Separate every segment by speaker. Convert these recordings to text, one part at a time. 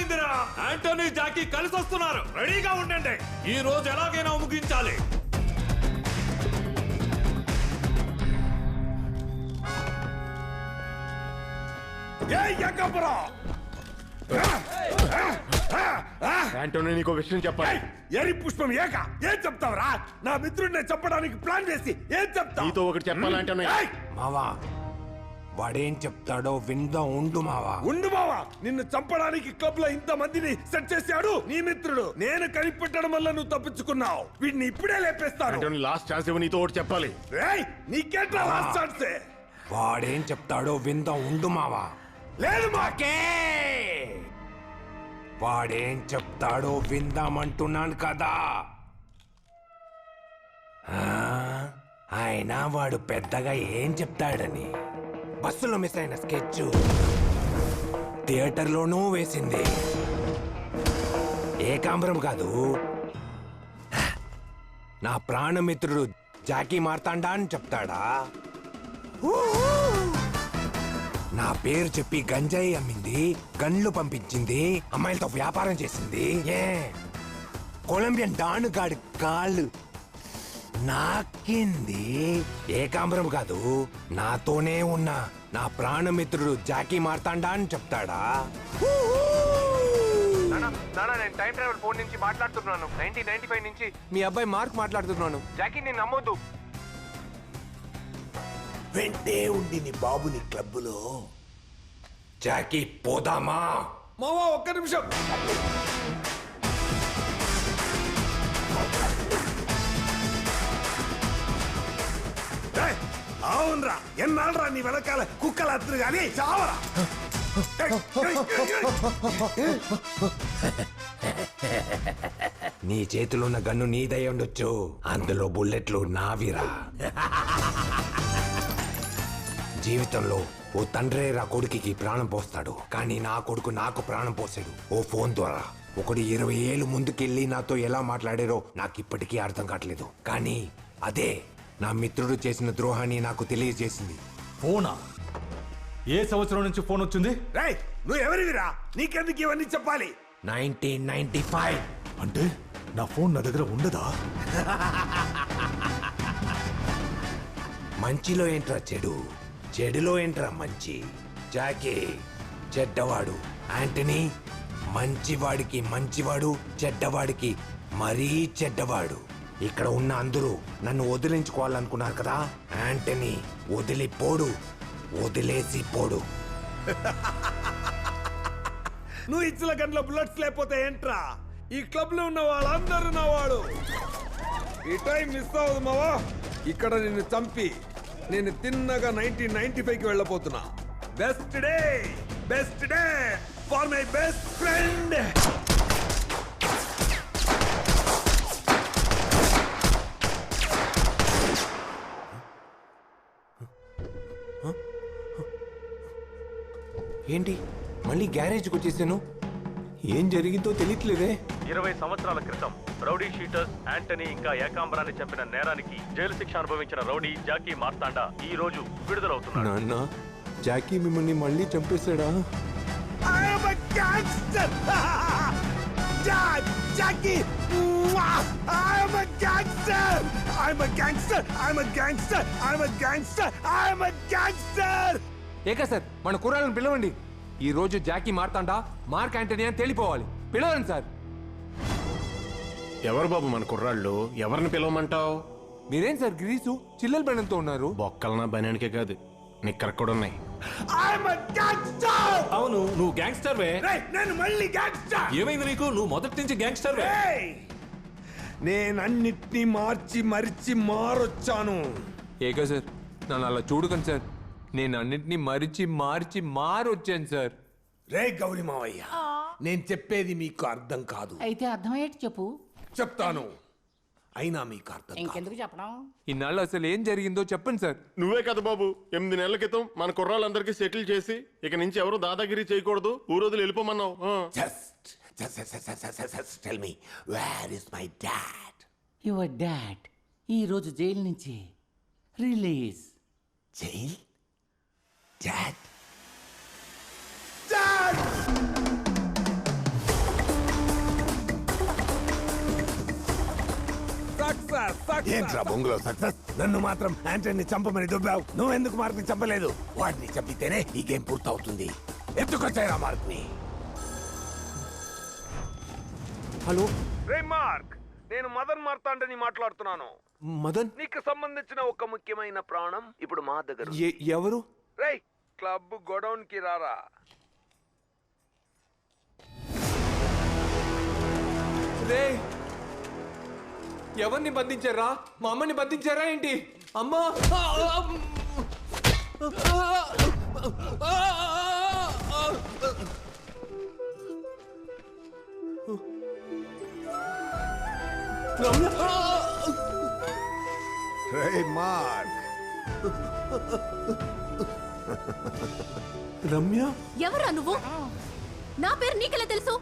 Speaker 1: అర్థమైందిరా Anthony Jackie కలిసి వస్తున్నారు రెడీగా ఉండండి. ఈ రోజు ఎలాగైనా ముగించాలి
Speaker 2: యాంటోనీ నీకు విషయం చెప్పాలి.
Speaker 3: ఎరి పుష్పం ఏక. ఏం చెప్తావురా? నా మిత్రుడిని చంపడానికి ప్లాన్ వేసి ఏం చెప్తావు?
Speaker 2: నీతో ఒకటి చెప్పాలంటేనే
Speaker 3: ఏయ్!
Speaker 4: మావా వాడేం చెప్తాడో విందాం ఉండు మావా.
Speaker 3: ఉండు బావా నిన్ను చంపడానికి క్లబ్లో ఇంత మందిని సెట్ చేశాడు నీ మిత్రుడు. నేను కనిపెట్టడం వల్ల నువ్వు తప్పించుకున్నావు. వీడిని ఇప్పుడే లేపేస్తాను.
Speaker 2: లాస్ట్ ఛాన్స్ ఇవ్వ నీతో ఒకటి చెప్పాలి.
Speaker 3: ఏయ్ నీకేంట్రా లాస్ట్ ఛాన్స్
Speaker 4: వాడేం చెప్తాడో విందాం ఉండు మావా.
Speaker 3: లేదు మాకే.
Speaker 4: వాడేం చెప్తాడో విందామంటున్నాను కదా. ఆ, అయినా వాడు పెద్దగా ఏం చెప్తాడని. బస్సులో మిస్ అయిన స్కెచ్. థియేటర్లోనూ వేసింది. ఏకాంబరం కాదు. నా ప్రాణమిత్రుడు జాకీ మార్తాండా అని చెప్తాడా? నా పేరు చెప్పి గంజాయి అమ్మింది గన్లు పంపించింది అమ్మాయిలతో వ్యాపారం చేసింది. ఏ? కొలంబియన్ డానుగాడి కాళ్ళు నాకింది ఏకాంబరం కాదు. నాతోనే ఉన్న నా ప్రాణమిత్రుడు జాకీ మార్తాండా అని చెప్తాడా?
Speaker 5: నానా నేను టైం ట్రావెల్ ఫోన్ నుంచి మాట్లాడుతున్నాను. నైన్టీన్ నైన్టీ ఫైవ్ నుంచి
Speaker 4: మీ అబ్బాయి మార్క్ మాట్లాడుతున్నాను.
Speaker 5: జాకీ నేను నమ్మొద్దు.
Speaker 3: వెంటే ఉండి నీ బాబుని క్లబ్బులో.
Speaker 4: జాకీ పోదామా?
Speaker 3: మావా ఒక్క నిమిషం. అవునరా. ఎన్నాళ్ళరా నీ వెనకాల కుక్కలు అత్తరు కానీ చావరా.
Speaker 4: నీ చేతిలో ఉన్న గన్ను నీదై ఉండొచ్చు. అందులో బుల్లెట్లు నావిరా. జీవితంలో ఓ తండ్రే రా కొడుకుకి ప్రాణం పోస్తాడు. కానీ నా కొడుకు నాకు ప్రాణం పోసాడు. ఓ ఫోన్ ద్వారా. ఒకడు ఇరవై ఏళ్ళు ముందుకెళ్ళి నాతో ఎలా మాట్లాడారో నాకు ఇప్పటికీ అర్థం కావట్లేదు. కానీ అదే నా మిత్రుడు చేసిన ద్రోహాన్ని నాకు తెలియజేసింది.
Speaker 1: ఫోనా? ఏ సంవత్సరం నుంచి ఫోన్ వచ్చింది?
Speaker 3: రేయ్ నువ్వు ఎవరివిరా? నీకెందుకు ఇవన్నీ చెప్పాలి?
Speaker 4: Nineteen ninety five.
Speaker 1: అంటే నా ఫోన్ నా దగ్గర ఉండదా?
Speaker 4: మంచిలో ఏంట్రా చెడు? చెడులో ఏంట్రా మంచి? జాకీ చెడ్డవాడు. యాంటనీ మంచివాడికి మంచివాడు చెడ్డవాడికి మరీ చెడ్డవాడు. ఇక్కడ ఉన్న అందరూ నన్ను వదిలించుకోవాలనుకున్నారు కదా. యాంటనీ వదిలిపోడు వదిలేసి పోడు.
Speaker 3: నువ్వు ఇచ్చిన గంటల బుల్లెట్స్ లేకపోతే ఏంట్రా? ఈ క్లబ్లో ఉన్న వాళ్ళందరూ నా వాడు. ఈ టైం మిస్ అవ్వదు మావా. ఇక్కడ నిన్ను చంపి నేను తిన్నగా నైన్టీన్ నైన్టీ ఫైవ్కి వెళ్ళబోతున్నా. Best day best day for my best friend
Speaker 4: ఏంటి మళ్ళీ గ్యారేజ్కి వచ్చేసాను ఏం జరిగిందో తెలియట్లేదే
Speaker 6: ఇరవై సంవత్సరాల క్రితం రౌడీ షీటర్స్ యాంటనీ ఇంకా ఏకాంబరాన్ని చంపిన నేరానికి జైలు శిక్ష అనుభవించిన రౌడీ జాకీ మార్తాండా ఈ రోజు విడుదలవుతున్నాడు
Speaker 4: నాన్న జాకీ మిమ్మల్ని మళ్ళీ చంపేశాడా!
Speaker 3: Jackie! A gangster! I'm a gangster! I'm a gangster! I'm a gangster! I'm a gangster!
Speaker 4: ఏకా సార్ మన కుర్రాలను పిలవండి. ఈ రోజు జాకీ మార్తాండా మార్క్ యాంటనీ అని తెలిపోవాలి. పిలవండి సార్.
Speaker 2: ఎవరు బాబు మన కుర్రాళ్ళు? ఎవరిని పిలవమంటావు?
Speaker 4: మీరేం సార్ గ్రీసు చిల్లల బండంతో ఉన్నారు?
Speaker 2: బొక్కలనా బనానికే కాదు నిక్కర కూడా ఉన్నాయి.
Speaker 3: I'm a gangster!
Speaker 1: అవును నువ్వు గ్యాంగ్స్టర్ వే
Speaker 3: నేను మళ్ళీ gangster!
Speaker 1: ఏమైంది నీకు? నువ్వు మొదటి నుంచి గ్యాంగ్స్టర్ వే!
Speaker 3: నేను అన్నిటినీ మార్చి మరిచి మారొచ్చాను.
Speaker 4: ఏకా సార్ నన్ను అలా చూడకండి సార్. నేను అన్నింటినీ మరిచి మార్చి మారొచ్చాను సార్.
Speaker 3: రే గౌరీ మావయ్య నేను చెప్పేది మీకు అర్థం కాదు.
Speaker 7: అయితే అర్థమయ్యేట్టు చెప్పు.
Speaker 3: చెప్తాను. అయినా మీకు అర్థం కాదు.
Speaker 7: ఇంకెందుకు చెప్పడం?
Speaker 4: ఇన్నాళ్ళు అసలు ఏం జరిగిందో చెప్పండి సార్.
Speaker 2: నువ్వే కదా బాబు. ఎనిమిది నెలల క్రితం మన కుర్రాళ్ళందరికీ సెటిల్ చేసి ఇక నుంచి ఎవరు దాదాగిరి చేయకూడదు. ఊరోజులు వెళ్ళిపోమన్నావు. ఆ.
Speaker 3: Just, just tell me, where is my dad?
Speaker 7: Your dad ఈ రోజు జైలు నుంచి రిలీజ్
Speaker 3: Jail?
Speaker 4: ఏంట్రా బొంగులో సక్సెస్ నన్ను మాత్రం యాంటనీ చంపమని దుబ్బావు. నువ్వెందుకు మార్క్ని చంపలేదు? వాడిని చంపితేనే ఈ గేమ్ పూర్తవుతుంది. ఎత్తుకొచ్చాయిరా మార్క్ని.
Speaker 8: హలో?
Speaker 3: రే మార్క్ నేను మదన్ మార్తాండని మాట్లాడుతున్నాను.
Speaker 8: మదన్?
Speaker 3: నీకు సంబంధించిన ఒక ముఖ్యమైన ప్రాణం ఇప్పుడు మా దగ్గర
Speaker 8: ఎవరు?
Speaker 3: రేయ్ క్లబ్ గోడౌన్కి రారా.
Speaker 8: ఎవరిని బంధించారా? మా అమ్మని బంధించారా ఏంటి? అమ్మా! రమ్య?
Speaker 9: ఎవరా నువ్వు? నా పేరు నీకెలా తెలుసు?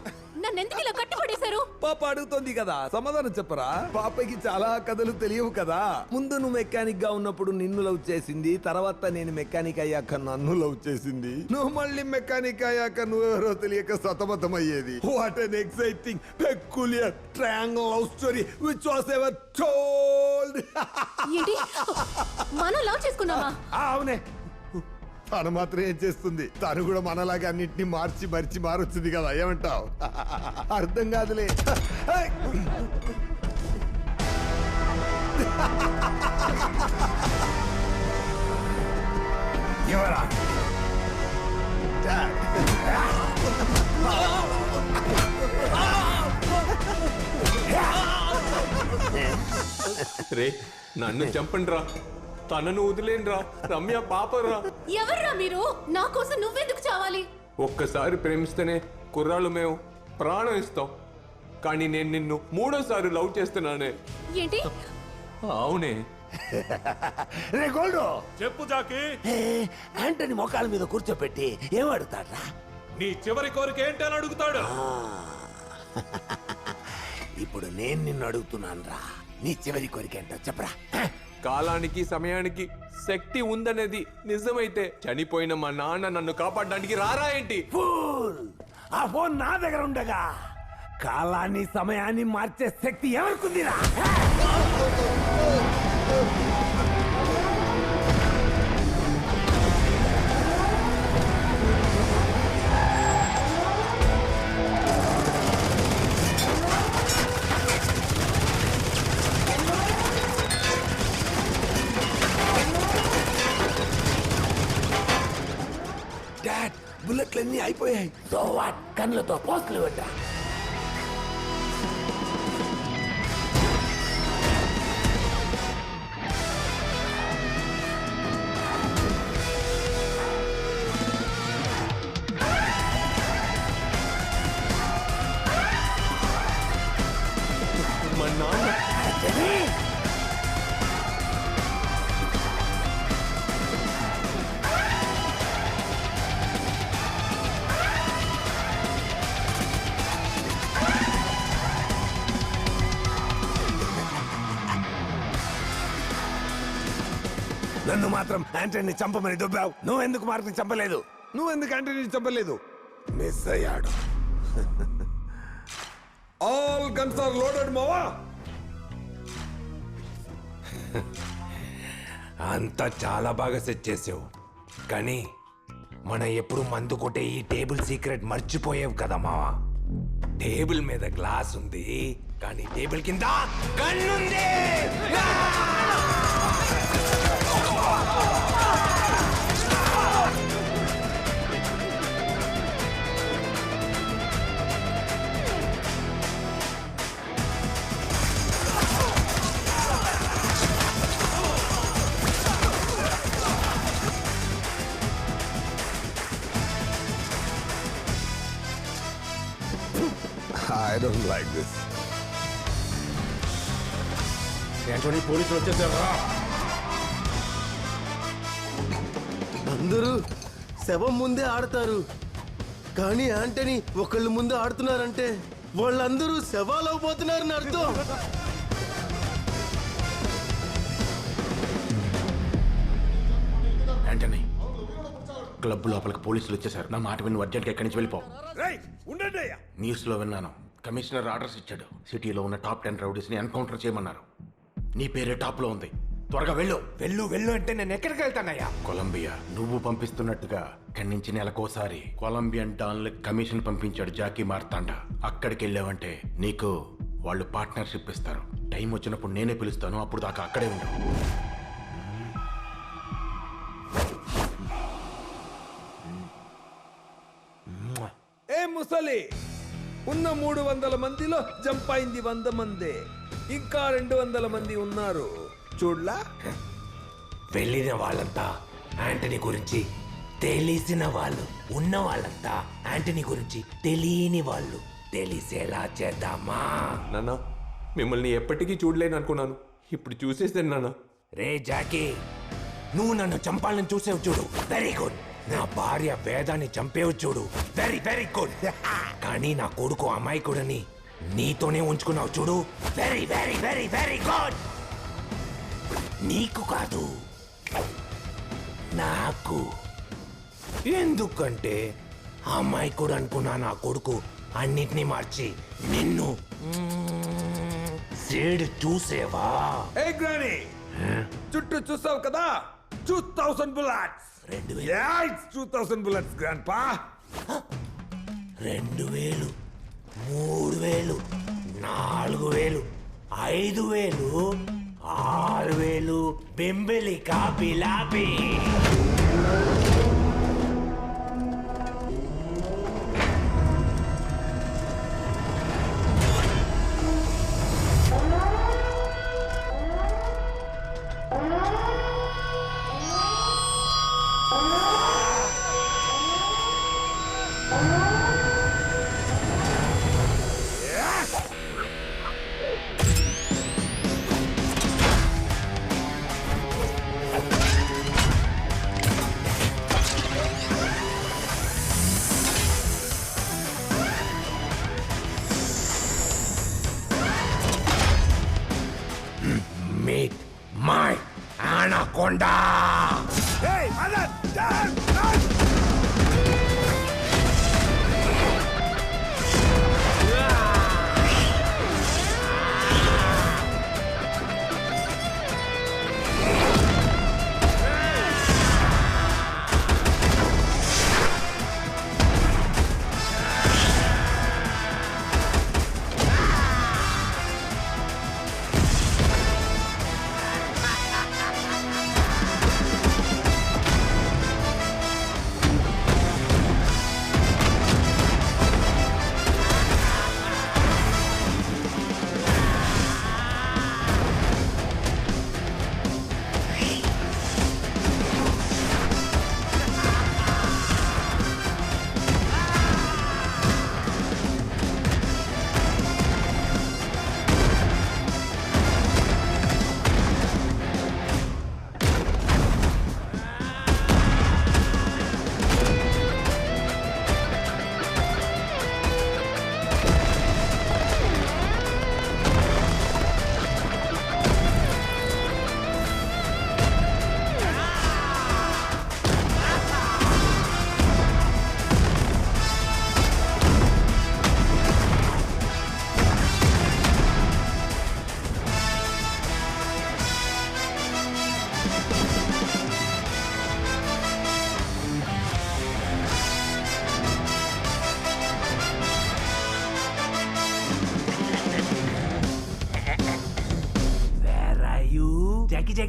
Speaker 9: నన్ను ఎందుకు ఇలా కట్టుబడేశారు?
Speaker 3: పాప అడుగుతోంది కదా సమాధానం చెప్పరా? పాపకి చాలా కథలు తెలియవు కదా. ముందు నువ్వు మెకానిక్గా ఉన్నప్పుడు నిన్ను లవ్ చేసింది తర్వాత నేను మెకానిక్ అయ్యాక నన్ను లవ్ చేసింది. నువ్వు మళ్ళీ మెకానిక్ అయ్యాక నువ్వెవరో తెలియక సతమతం అయ్యేది what an exciting peculiar triangle love story which was ever told
Speaker 9: ఏంటి? మనం లవ్ చేసుకున్నావా
Speaker 3: అవునే. తను మాత్రం ఏం చేస్తుంది? తను కూడా మనలాగా అన్నింటినీ మార్చి మరిచి మారొచ్చింది కదా ఏమంటావు? అర్థం కాదులే!
Speaker 4: ఎవరా?
Speaker 8: రే నన్ను చంపండి రా తనను వదిలేండ్రా. రమ్య పాపరా.
Speaker 9: ఎవర్రా మీరు? నా కోసం నువ్వెందుకు చావాలి?
Speaker 8: ఒక్కసారి ప్రేమిస్తేనే కుర్రాళ్ళు మేము ప్రాణం ఇస్తాం. కానీ నేను నిన్ను మూడోసారి లవ్ చేస్తున్నానే.
Speaker 9: ఏంటి?
Speaker 8: అవునే.
Speaker 4: రే గోల్డ్!
Speaker 1: చెప్పు జాకి.
Speaker 4: యాంటనీ మొఖాల మీద కూర్చోపెట్టి ఏం అడుగుతాడ్రా?
Speaker 1: నీ చివరి కోరిక ఏంటి అని అడుగుతాడు.
Speaker 4: ఇప్పుడు నేను నిన్ను అడుగుతున్నాను రా నీ చివరి కోరిక ఏంటో చెప్పరా?
Speaker 8: కాలానికి సమయానికి శక్తి ఉందనేది నిజమైతే చనిపోయిన మా నాన్న నన్ను కాపాడడానికి రారా ఏంటి?
Speaker 4: ఫూల్! ఆ ఫోన్ నా దగ్గర ఉండగా కాలాన్ని సమయాన్ని మార్చే శక్తి ఎవరికుందిరా? సో వాట్ కళ్ళతో పోస్టులు పెట్టా
Speaker 8: మా నాన్న
Speaker 4: మాత్రం యాంటనీ చంపమని దుబ్బావు. నువ్వెందుకు మార్క్ని చంపలేదు?
Speaker 3: నువ్వు ఎందుకు నేను చెప్పలేదు
Speaker 4: మిస్ అయ్యాడు.
Speaker 3: ఆల్ గన్స్ ఆర్ లోడెడ్ మావా.
Speaker 4: అంతా చాలా బాగా సెట్ చేసావు. కానీ మనం ఎప్పుడు మందు కొట్టే ఈ టేబుల్ సీక్రెట్ మర్చిపోయావు కదా మావా. టేబుల్ మీద గ్లాస్ ఉంది కానీ టేబుల్ కింద గన్నుంది
Speaker 3: I don't like this
Speaker 2: Antony పోలీసులు వచ్చేసారా
Speaker 10: అందరూ శవం ముందే ఆడతారు. కానీ యాంటనీ ఒకళ్ళు ముందు ఆడుతున్నారంటే వాళ్ళందరూ శవాలవబోతున్నారని అర్థం.
Speaker 2: యాంటనీ క్లబ్ లోపలికి పోలీసులు వచ్చేసారు. నా మాట విని అర్జెంట్గా ఎక్కడి నుంచి వెళ్ళిపో.
Speaker 3: రేయ్ ఉండండి
Speaker 2: న్యూస్లో విన్నాను. కమిషనర్ ఆర్డర్స్ ఇచ్చాడు. సిటీలో ఉన్న టాప్ టెన్ రౌడీస్ని ఎన్కౌంటర్ చేయమన్నారు. నీ పేరే టాప్లో ఉంది. త్వరగా వెళ్ళు.
Speaker 4: వెళ్ళు వెళ్ళు అంటే నేను ఎక్కడికి వెళ్తానయ్యా?
Speaker 2: కొలంబియా నువ్వు పంపిస్తున్నట్టుగా ఇక్కడి నుంచి నెలకోసారి కొలంబియన్ డాన్ల కమిషన్ పంపించాడు జాకీ మార్తాండా. అక్కడికి వెళ్ళావంటే నీకు వాళ్ళు పార్ట్నర్షిప్ ఇస్తారు. టైం వచ్చినప్పుడు నేనే పిలుస్తాను అప్పుడు దాకా అక్కడే ఉండు.
Speaker 3: ఏ ముసలి! ఉన్న మూడు వందల మందిలో జంప్ అయింది వంద మందే. ఇంకా రెండు వందల మంది ఉన్నారు. చూడ్లా?
Speaker 4: వెళ్ళిన వాళ్ళంతా యాంటనీ గురించి తెలిసిన వాళ్ళు ఉన్న వాళ్ళంతా యాంటనీ గురించి తెలియని వాళ్ళు. తెలిసేలా చేద్దామా?
Speaker 8: నాన్న మిమ్మల్ని ఎప్పటికీ చూడలేను అనుకున్నాను. ఇప్పుడు చూసేసాను నాన్న.
Speaker 4: రే జాకీ నువ్వు నన్ను చంపాలని చూసేవు చూడు. వెరీ గుడ్ నా భార్య వేదాన్ని చంపేవు చూడు. వెరీ వెరీ గుడ్ కానీ నా కొడుకు అమాయకుడని నీతోనే ఉంచుకున్నావు చూడు. Very very very very good నీకు కాదు నాకు. ఎందుకంటే అమాయకుడు అనుకున్నా నా కొడుకు అన్నిటినీ మార్చి నిన్ను. సేడు చూసేవా?
Speaker 3: ఏ గ్రాని చుట్టూ చూసావు కదా? టూ థౌసండ్ బుల్లెట్స్
Speaker 4: రెండు వేలు.
Speaker 3: టూ థౌసండ్ బుల్లెట్స్ గ్రాండ్ పా
Speaker 4: రెండు వేలు మూడు వేలు నాలుగు వేలు ఐదు వేలు ఆరు వేలు బెంబెలి కాపిలాపి 運んだ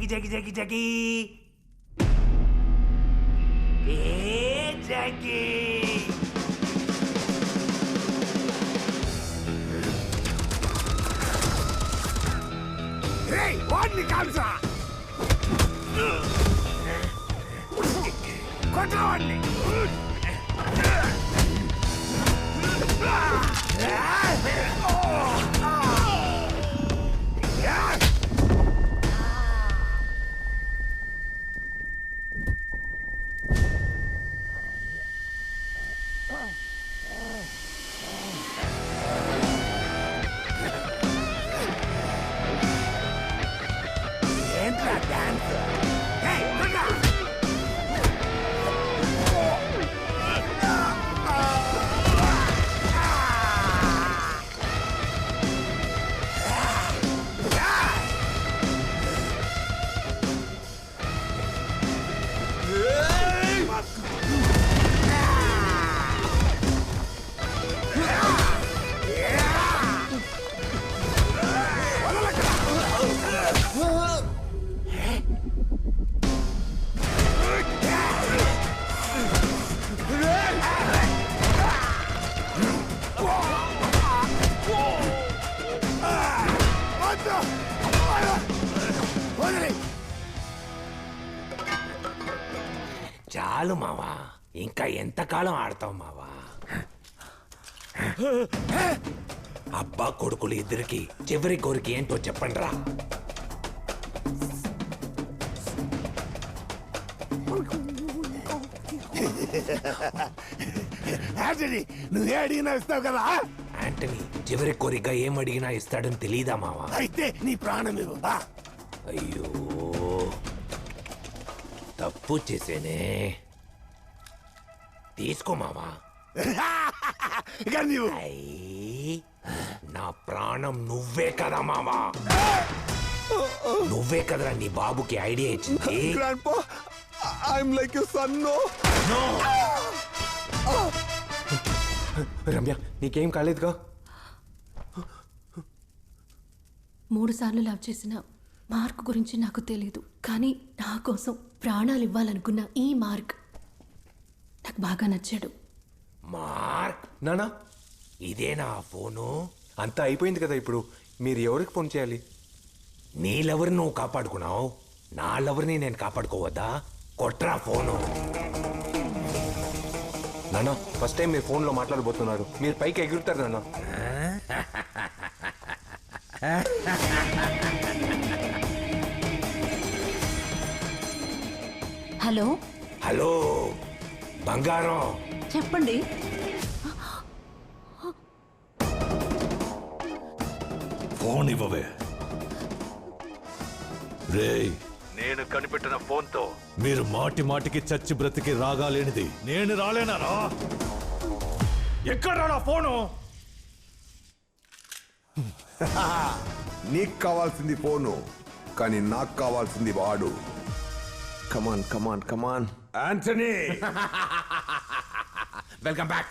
Speaker 4: Jackie, Jackie, Jackie, Jackie, Jackie. Hey, Jackie. Hey, వాడిని కాల్సా కొట్టవాడిని చాలు మావా ఇంకా ఎంతకాలం ఆడతావు మావా? అబ్బా కొడుకులు ఇద్దరికి చివరి కోరిక ఏంటో చెప్పండి రా
Speaker 10: నువ్వే అడిగినా ఇస్తావు కదా?
Speaker 4: యాంటనీ చివరి కోరిక ఏం అడిగినా ఇస్తాడని తెలీదా మావా?
Speaker 10: అయితే నీ ప్రాణం ఇవ్వు.
Speaker 4: అయ్యో. తప్పు చేసేనే. తీసుకో మావా. నా ప్రాణం నువ్వే కదా మావా. నువ్వే కదరా నీ బాబుకి ఐడియా ఇచ్చింది.
Speaker 3: Grand I'm like you son no.
Speaker 8: Ramya నీకేం కాలేదుగా?
Speaker 9: మూడు సార్లు లవ్ చేసిన మార్క్ గురించి నాకు తెలీదు. కానీ నా కోసం ప్రాణాలు ఇవ్వాలనుకున్న ఈ మార్క్ నాకు బాగా నచ్చాడు.
Speaker 4: మార్క్?
Speaker 8: నానా
Speaker 4: ఇదేనా ఆ ఫోను?
Speaker 8: అంతా అయిపోయింది కదా ఇప్పుడు. మీరు ఎవరికి ఫోన్ చేయాలి?
Speaker 4: నీ లవర్ని నువ్వు కాపాడుకున్నావు. నా లవర్ని నేను కాపాడుకోవద్దా? కొట్రా ఫోను.
Speaker 8: నానా ఫస్ట్ టైం మీరు ఫోన్లో మాట్లాడబోతున్నారు. మీరు పైకి ఎగురుతారు నాన్న
Speaker 9: హలో?
Speaker 4: హలో బంగారం.
Speaker 9: చెప్పండి.
Speaker 1: ఫోన్ ఇవ్వవే. రేయ్
Speaker 6: నేను కనిపెట్టిన ఫోన్తో.
Speaker 1: మీరు మాటి మాటికి చచ్చి బ్రతికి రాగాలేనిది. నేను రాలేనారా? ఎక్కడ నా ఫోను?
Speaker 3: నీకు కావాల్సింది ఫోను కానీ నాకు కావాల్సింది వాడు.
Speaker 8: Come on, come
Speaker 3: on,
Speaker 4: come on. Anthony! Welcome back.